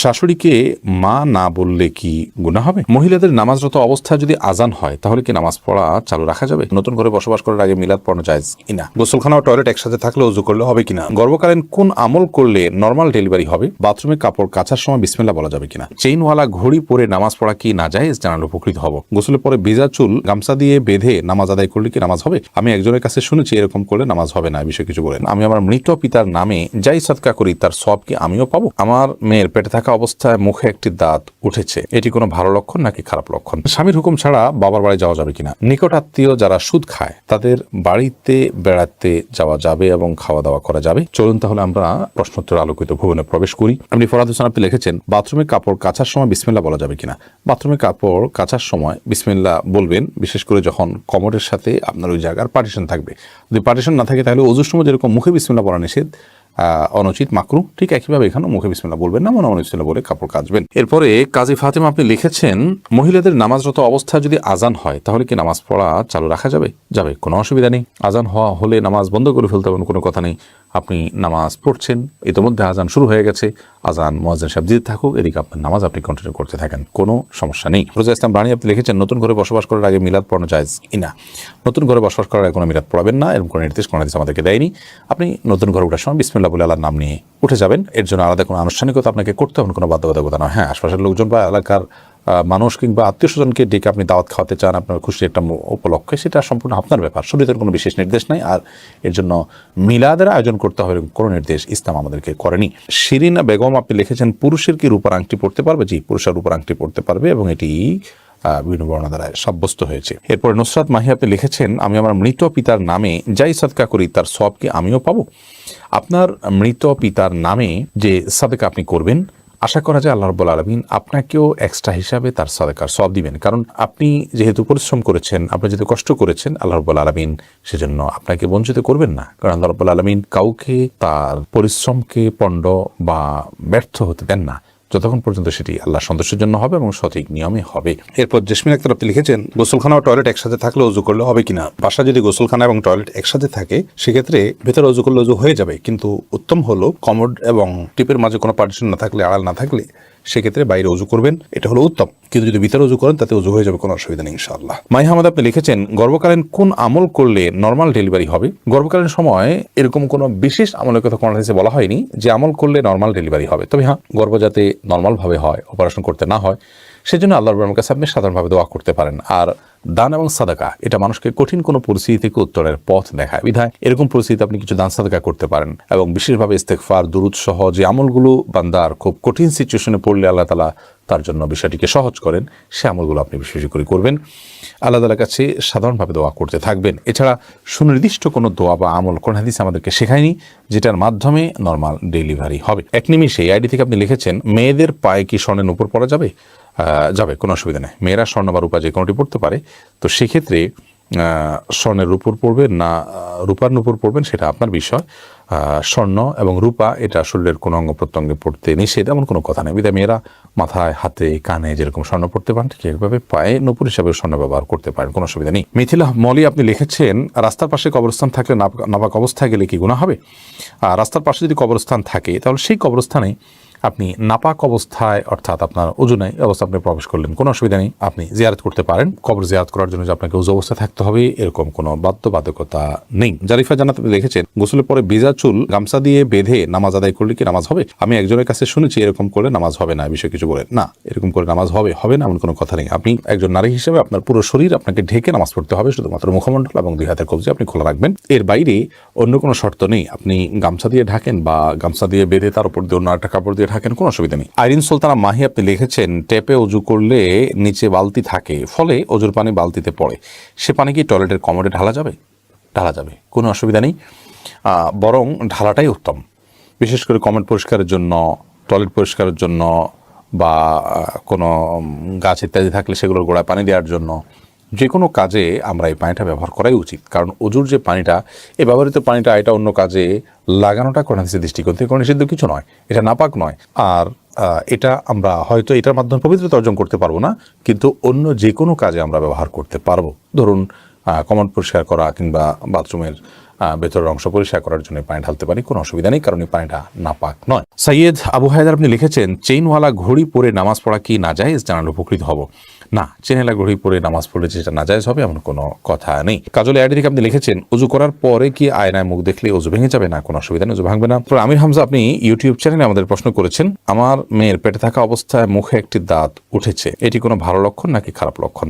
শাশুড়িকে মা না বললে কি গুণা হবে? মহিলাদের নামাজরত অবস্থা যদি আজান হয়, তাহলে কি নামাজ পড়া চালু রাখা যাবে? নতুন করে বসবাস করার আগে মিলাদ পড়ানো যায় কিনা গোসলখানা ও টয়লেট একসাথে থাকলে উজু করলে হবে কিনা গর্ভকালীন কোন আমল করলে নর্মাল ডেলিভারি হবে? বাথরুমে কাপড় কাচার সময় বিসমিল্লা বলা যাবে কিনা চেইনওয়ালা ঘড়ি পরে নামাজ পড়া কি না যায় জানালে উপকৃত হব। গোসলের পরে ভেজা চুল, গামছা দিয়ে বেঁধে নামাজ আদায় করলে কি নামাজ হবে? আমি একজনের কাছে শুনেছি এরকম করলে নামাজ হবে না বিষয়ে কিছু বলেন। আমি আমার মৃত পিতার নামে যাই সৎকা করি, তার সব কি আমিও পাবো? আমার মেয়ের পেটে থাকা অবস্থায় মুখে একটি দাঁত উঠেছে। এটি কোনো ভালো লক্ষণ নাকি খারাপ লক্ষণ? স্বামীর হুকুম ছাড়া বাবার বাড়ি যাওয়া যাবে কিনা? নিকট আত্মীয় যারা সুদ খায়, তাদের বাড়িতে বেড়াতে যাওয়া যাবে এবং খাওয়া দাওয়া করা যাবে। চলুন তাহলে আমরা প্রশ্নোত্তর আলোকিত ভুবনে প্রবেশ করি। আপনি ফরাদ হোসেন আপনি লিখেছেন, বাথরুমে কাপড় কাচার সময় বিসমিল্লা বলা যাবে কিনা? বাথরুমে কাপড় কাচার সময় বিসমিল্লা বলবেন, বিশেষ করে যখন কমরের সাথে আপনার ওই জায়গার পার্টিশন থাকবে। যদি পার্টিশন না থাকে, তাহলে অজুর সময় যেরকম মুখে বিসমিল্লা পড়া নিষেধ অনুচিত মাকরু, ঠিক একইভাবে এখানে মুখে বিসমিল্লা বলবেন না, মনে মনে বিসমিল্লা বলে কাপড় কাচবেন। এরপরে কাজী ফাতেমা, আপনি লিখেছেন, মহিলাদের নামাজরত অবস্থায় যদি আজান হয়, তাহলে কি নামাজ পড়া চালু রাখা যাবে? যাবে, কোনো অসুবিধা নেই। আজান হওয়া হলে নামাজ বন্ধ করে ফেলতে হবে, কোনো কথা নেই। আপনি নামাজ পড়ছেন, ইতিমধ্যে আজান শুরু হয়ে গেছে। আজান মোয়াজ্জেন সাহেব দিতে থাকুক, এদিকে আপনার নামাজ আপনি কন্টিনিউ করতে থাকেন, কোনো সমস্যা নেই। রোজা ইসলাম রানী আপনি লিখেছেন, নতুন ঘরে বসবাস করার আগে মিলাদ পড়ানো যায় কিনা? নতুন ঘরে বসবাস করার আগে কোনো মিলাদ পড়াবেন না, এরকম কোনো নির্দেশ, কোনো আমাদেরকে দেয়নি। আপনি নতুন ঘরে ওঠার সময় বিসমিল্লা বলে আল্লাহর নাম নিয়ে উঠে যাবেন। এর জন্য আলাদা কোনো আনুষ্ঠানিকতা আপনাকে করতে হবে, কোনো বাধ্যবাধকতা নয়। হ্যাঁ আশপাশের লোকজন বা এলাকার মানুষ কিংবা আত্মীয় স্বজনকে ডেকে আপনি দাওয়াত খাওয়াতে চান, আপনার খুশি একটা উপলক্ষে, সেটা সম্পূর্ণ আপনার ব্যাপার। শরীরের কোনো বিশেষ নির্দেশ নাই, আর এর জন্য মিলাদের আয়োজন করতে হবে কোনো নির্দেশ ইসলাম আমাদেরকে করেনি। শিরিনা বেগম, আপনি লিখেছেন, পুরুষের কি রূপার আংটি পড়তে পারবে? জি, পুরুষের রূপার আংটি পড়তে পারবে এবং এটি বিভিন্ন বর্ণনা সাব্যস্ত হয়েছে। এরপর নুসরাত মাহি আপনি লিখেছেন, আমি আমার মৃত পিতার নামে যাই সদকা করি, তার সব কি আমিও পাবো? আপনার মৃত পিতার নামে যে সাদেকা আপনি করবেন, আশা করা যায় আল্লাহ রব্বুল আলমিন আপনাকেও এক্সট্রা হিসাবে তার সাদেকার সব দিবেন। কারণ আপনি যেহেতু পরিশ্রম করেছেন, আপনি যেহেতু কষ্ট করেছেন, আল্লাহ রব্বুল আলমিন সেজন্য আপনাকে বঞ্চিত করবেন না। কারণ আল্লাহ রব্বুল আলমিন কাউকে তার পরিশ্রমকে পণ্ড বা ব্যর্থ হতে দেন না। যতক্ষণ পর্যন্ত সেটি আল্লাহ সন্তোষের জন্য হবে এবং সঠিক নিয়মে হবে। এরপর জেসমিন আক্তার আপনি লিখেছেন, গোসলখানা ও টয়লেট একসাথে থাকলে অজু করলে হবে কিনা? বাসা যদি গোসলখানা এবং টয়লেট একসাথে থাকে, সেক্ষেত্রে ভেতরে উজু করলে অজু হয়ে যাবে। কিন্তু উত্তম হলো কমোড এবং টিপের মাঝে কোনো পার্টিশন না থাকলে, আড়াল না থাকলে সেক্ষেত্রে বাইরে অজু করবেন, এটা হলো উত্তম। কিন্তু যদি ভিতরে উজু করেন, তাতে অজু হয়ে যাবে, কোনো অসুবিধা নেই ইনশাল্লাহ মাই হামাদ আপনি লিখেছেন, গর্ভকালীন কোন আমল করলে নর্মাল ডেলিভারি হবে? গর্ভকালীন সময় এরকম কোনো বিশেষ আমলের কথা কোনো হাদিসে বলা হয়নি যে আমল করলে নর্মাল ডেলিভারি হবে। তবে হ্যাঁ গর্ভ যাতে নর্মালভাবে হয় অপারেশন করতে না হয় সেজন্য আল্লাহর রহমানের কাছে আপনি সাধারণভাবে দোয়া করতে পারেন। আর দান এবং সাদাকা, এটা মানুষকে কঠিন কোনো পরিস্থিতি থেকে উত্তরের পথ দেখায়। বিধায় এরকম পরিস্থিতিতে আপনি কিছু দান সাদাকা করতে পারেন এবং বিশেষভাবে ইস্তেকফার দুরুদ সহ যে আমলগুলো বান্দার খুব কঠিন সিচুয়েশনে পড়লে আল্লাহ তালা তার জন্য বিষয়টিকে সহজ করেন। সে আমলগুলো আপনি বেশি বেশি করে করবেন। আল্লাহ তালার কাছে সাধারণভাবে দোয়া করতে থাকবেন। এছাড়া সুনির্দিষ্ট কোনো দোয়া বা আমল কোন হাদিস আমাদেরকে শেখায়নি, যেটার মাধ্যমে নর্মাল ডেলিভারি হবে। এক নিমিষে এই আইডি থেকে আপনি লিখেছেন, মেয়েদের পায়ে কি স্বর্ণের উপর পড়া যাবে? যাবে, কোনো অসুবিধা নেই। মেয়েরা স্বর্ণ বা রূপা যে কোনোটি পড়তে পারে, তো সেক্ষেত্রে স্বর্ণের উপর পড়বেন না রূপার উপর পড়বেন, সেটা আপনার বিষয়। স্বর্ণ এবং রূপা, এটা শরীরের কোনো অঙ্গ প্রত্যঙ্গে পড়তে নিষেধ, এমন কোনো কথা নেই। মেয়েরা মাথায়, হাতে, কানে যেরকম স্বর্ণ পড়তে পারেন, ঠিক একভাবে পায়ে নপুর হিসাবে স্বর্ণ ব্যবহার করতে পারেন, কোনো অসুবিধা নেই। মিথিলা মলি, আপনি লিখেছেন, রাস্তার পাশে কবরস্থান থাকলে নাপাক অবস্থায় গেলে কি গুণা হবে? আর রাস্তার পাশে যদি কবরস্থান থাকে, তাহলে সেই কবরস্থানে আপনি নাপাক অবস্থায়, অর্থাৎ আপনার ওজনে অবস্থা আপনি প্রবেশ করলেন, কোনো অসুবিধা নেই। আপনি জিয়ারত করতে পারেন। কবর জিয়ারত করার জন্য যে আপনাকে উজু অবস্থায় থাকতে হবে, এরকম কোনো বাধ্যবাধকতা নেই। জারিফা জানাত আপনি দেখেছেন, গোসলের পরে ভিজা চুল গামছা দিয়ে বেঁধে নামাজ আদায় করলে কি নামাজ হবে? আমি একজনের কাছে শুনেছি, এরকম করলে নামাজ হবে না বিষয়ে কিছু বলেন। না, এরকম করে নামাজ হবে হবে না, এমন কোনো কথা নেই। আপনি একজন নারী হিসেবে আপনার পুরো শরীর আপনাকে ঢেকে নামাজ পড়তে হবে, শুধুমাত্র মুখমণ্ডল এবং দুই হাতের কবজি আপনি খোলা রাখবেন। এর বাইরে অন্য কোনো শর্ত নেই। আপনি গামছা দিয়ে ঢাকেন বা গামছা দিয়ে বেঁধে তার উপর দিয়ে অন্য একটা কাপড় দিয়ে ঢাকেন কোনো অসুবিধা নেই। আইরিন সুলতানা মাহি আপনি লিখেছেন, টেপে অজু করলে নিচে বালতি থাকে, ফলে অজুর পানি বালতিতে পড়ে। সে পানি কি টয়লেটের কমোডে ঢালা যাবে? ঢালা যাবে, কোনো অসুবিধা নেই। বরং ঢালাটাই উত্তম। বিশেষ করে কমেন্ট পরিষ্কারের জন্য, টয়লেট পরিষ্কারের জন্য বা কোনো গাছ ইত্যাদি থাকলে সেগুলোর গোড়ায় পানি দেওয়ার জন্য। যে কোনো কাজে আমরা এই পানিটা ব্যবহার করাই উচিত। কারণ অজুর যে পানিটা এই ব্যবহৃত পানিটা এটা অন্য কাজে লাগানোটা কোনো হাদিসের দৃষ্টিকোণ থেকে কোনো নিষিদ্ধ কিছু নয়। এটা নাপাক নয়। আর এটা আমরা হয়তো এটার মাধ্যমে পবিত্রতা অর্জন করতে পারব না, কিন্তু অন্য যে কোনো কাজে আমরা ব্যবহার করতে পারব। ধরুন কমন পরিষ্কার করা কিংবা বাথরুমের ভেতরের অংশ পরিষ্কার করার জন্য পানি ঢালতে পারি, কোনো অসুবিধা নেই, কারণ এই পানিটা নাপাক নয়। সৈয়দ আবু হায়দার আপনি লিখেছেন, চেইনওয়ালা ঘড়ি পরে নামাজ পড়া কি না যায় জানালে উপকৃত হব। না চেনেলা ঘড়ি পরে নামাজ পড়লে যেটা নাজায়জ হবে এমন কোনো কথা নেই। কাজল অ্যাডি আপনি লিখেছেন, উজু করার পরে কি আয়নায় মুখ দেখলে উজু ভেঙে যাবে? না, কোনো অসুবিধা নেই, উজু ভাঙবে না। তো আমির হামজা, আপনি ইউটিউব চ্যানেলে আমাদের প্রশ্ন করেছেন, আমার মেয়ের পেটে থাকা অবস্থায় মুখে একটি দাঁত উঠেছে, এটি কোনো ভালো লক্ষণ নাকি খারাপ লক্ষণ?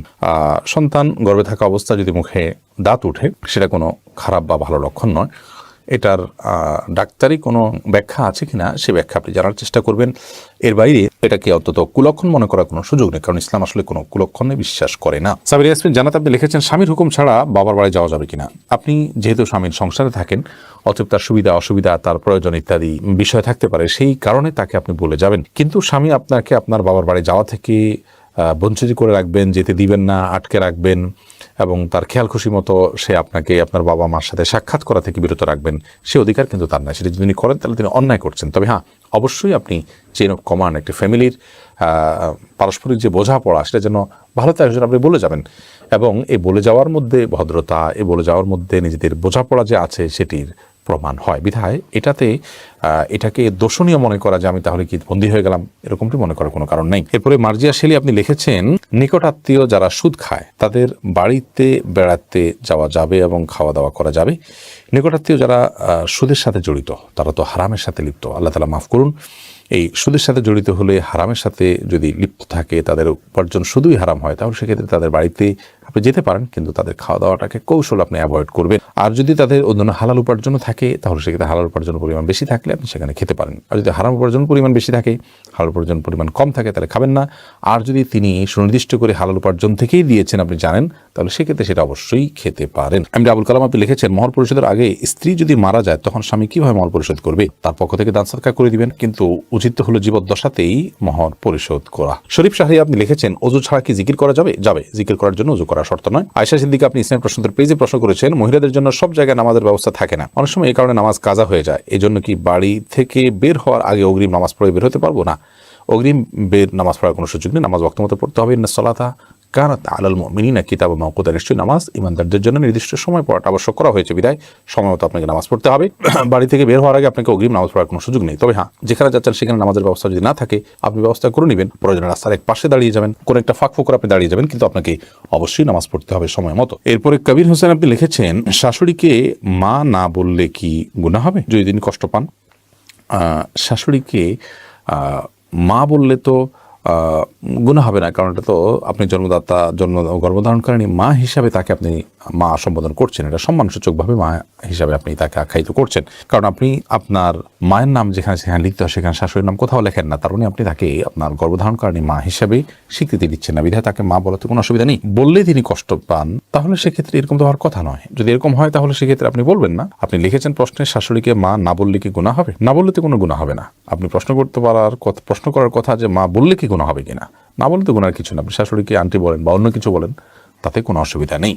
সন্তান গর্ভে থাকা অবস্থায় যদি মুখে দাঁত উঠে, সেটা কোনো খারাপ বা ভালো লক্ষণ নয়। এটার ডাক্তারি কোনো ব্যাখ্যা আছে কিনা সে ব্যাখ্যা আপনি জানার চেষ্টা করবেন। এর বাইরে এটাকে অন্তত কুলক্ষণ মনে করার কোনো সুযোগ নেই, কারণ ইসলাম আসলে কোনো কুলক্ষণে বিশ্বাস করে না। সাবির ইয়াসমিন, জানাতে আপনি লিখেছেন, স্বামীর হুকুম ছাড়া বাবার বাড়ি যাওয়া যাবে কিনা? আপনি যেহেতু স্বামীর সংসারে থাকেন, অতএব তার সুবিধা, অসুবিধা, তার প্রয়োজন ইত্যাদি বিষয় থাকতে পারে, সেই কারণে তাকে আপনি বলে যাবেন। কিন্তু স্বামী আপনাকে আপনার বাবার বাড়ি যাওয়া থেকে বঞ্চিত করে রাখবেন, যেতে দিবেন না, আটকে রাখবেন এবং তার খেয়াল খুশি মতো সে আপনাকে আপনার বাবা মার সাথে সাক্ষাৎ করা থেকে বিরত রাখবেন। সে অধিকার কিন্তু তার নাই। সেটা যদি করেন, তাহলে তিনি অন্যায় করছেন। তবে হ্যাঁ অবশ্যই আপনি চেন অফ কমান্ড একটি ফ্যামিলির পারস্পরিক যে বোঝাপড়া, সেটা যেন ভালো সেটা আপনি বলে যাবেন। এবং এই বলে যাওয়ার মধ্যে ভদ্রতা এ বলে যাওয়ার মধ্যে নিজেদের বোঝাপড়া যে আছে, সেটির প্রমাণ হয়। বিধায় এটাতে এটাকে দোষণীয় মনে করা যে আমি তাহলে কি বন্দী হয়ে গেলাম, এরকমটি মনে করার কোনো কারণ নেই। এরপরে মার্জিয়া শেলি আপনি লিখেছেন, নিকটাত্মীয় যারা সুদ খায়, তাদের বাড়িতে বেড়াতে যাওয়া যাবে এবং খাওয়া দাওয়া করা যাবে। নিকটাত্মীয় যারা সুদের সাথে জড়িত, তারা তো হারামের সাথে লিপ্ত। আল্লাহ তালা মাফ করুন। এই সুদের সাথে জড়িত হলে হারামের সাথে যদি লিপ্ত থাকে, তাদের উপার্জন শুধুই হারাম হয়, তাহলে সেক্ষেত্রে তাদের বাড়িতে আপনি যেতে পারেন, কিন্তু তাদের খাওয়া দাওয়াটাকে কৌশল আপনি অ্যাভয়েড করবেন। আর যদি তাদের অন্যান্য হালাল উপার্জনও থাকে, তাহলে সেক্ষেত্রে হালাল উপার্জন পরিমাণ বেশি থাকলে আপনি সেখানে খেতে পারেন। আর যদি হারাম উপার্জন পরিমাণ বেশি থাকে, হালাল উপার্জন পরিমাণ কম থাকে, তাহলে খাবেন না। আর যদি তিনি সুনির্দিষ্ট করে হালাল উপার্জন থেকেই দিয়েছেন আপনি জানেন, তাহলে সেক্ষেত্রে সেটা অবশ্যই খেতে পারেন। আমি আবুল কালাম আপনি লিখেছেন মহর পরিষদের আগে স্ত্রী যদি মারা যায়, তখন স্বামী কীভাবে মহর পরিশোধ করবে? তার পক্ষ থেকে দান সৎকার করে দিবেন, কিন্তু উচিত হলো জীবদ্দশাতেই মহর পরিশোধ করা। শরীফ শাহরি আপনি লিখেছেন, অজু ছাড়া কি জিকির করা যাবে? যাবে। জিকির করার জন্য অজু করা শর্ত নয়। আয়সা সিদ্দিকে আপনি ইসলাম প্রশ্নের পেজে প্রশ্ন করেছেন, মহিলাদের জন্য সব জায়গায় নামাজের ব্যবস্থা থাকে না। অনেক সময় এই কারণে নামাজ কাজা হয়ে যায়। এই জন্য কি বাড়ি থেকে বের হওয়ার আগে অগ্রিম নামাজ পড়ে বের হতে পারব না? অগ্রিম বের নামাজ পড়ার কোনো সুযোগ নেই। নামাজ বক্ত মতো পড়তে হবে। না সলাতা কারণ আলাল মিনা কিতাব মকুদা নিশ্চয়ই নামাজ ইমানদারদের জন্য নির্দিষ্ট সময় পড়াটা আবশ্যক করা হয়েছে। বিদায়, সময় মতো আপনাকে নামাজ পড়তে হবে। বাড়ি থেকে বের হওয়ার আগে আপনাকে অগ্রিম নামাজ পড়ার কোনো সুযোগ নেই। তবে হ্যাঁ যেখানে যাচ্ছেন সেখানে নামাজের ব্যবস্থা যদি না থাকে, আপনি ব্যবস্থা করে নেবেন। প্রয়োজনে রাস্তার এক পাশে দাঁড়িয়ে যাবেন। কোনো একটা ফাঁক ফোকর আপনি দাঁড়িয়ে যাবেন, কিন্তু আপনাকে অবশ্যই নামাজ পড়তে হবে সময় মতো। এরপরে কবির হোসেন আপনি লিখেছেন, শাশুড়িকে মা না বললে কি গুণা হবে? যদি তিনি কষ্ট পান। শাশুড়িকে মা বললে তো গুণা হবে না কারণ এটা তো আপনি জন্মদাতা জন্ম গর্ভধারণকারী মা হিসাবে তাকে আপনি মা সম্বোধন করছেন, এটা সম্মানসূচকভাবে মা হিসাবে আপনি তাকে আখ্যায়িত করছেন। কারণ আপনি আপনার মায়ের নাম যেখানে সেখানে লিখতে হয়, সেখানে শাশুড়ির নাম কোথাও লেখেন না, তার মানে আপনি তাকে আপনার গর্ভধারণকারিণী মা হিসাবে স্বীকৃতি দিচ্ছেন না। বিধায় তাকে মা বলাতে কোনো অসুবিধা নেই। বললে তিনি কষ্ট পান, তাহলে সেক্ষেত্রে এরকম তো হওয়ার কথা নয়। যদি এরকম হয়, তাহলে সেক্ষেত্রে আপনি বলবেন না। আপনি লিখেছেন প্রশ্নে, শাশুড়িকে মা না বললে কি গুণা হবে? না বললে তো কোনো গুণা হবে না। আপনি প্রশ্ন করতে পারার প্রশ্ন করার কথা যে মা বললে কি গুণা হবে কিনা, না বললে তো গুণার কিছু না। আপনি শাশুড়িকে, আন্টি বলেন বা অন্য কিছু বলেন, তাতে কোনো অসুবিধা নেই।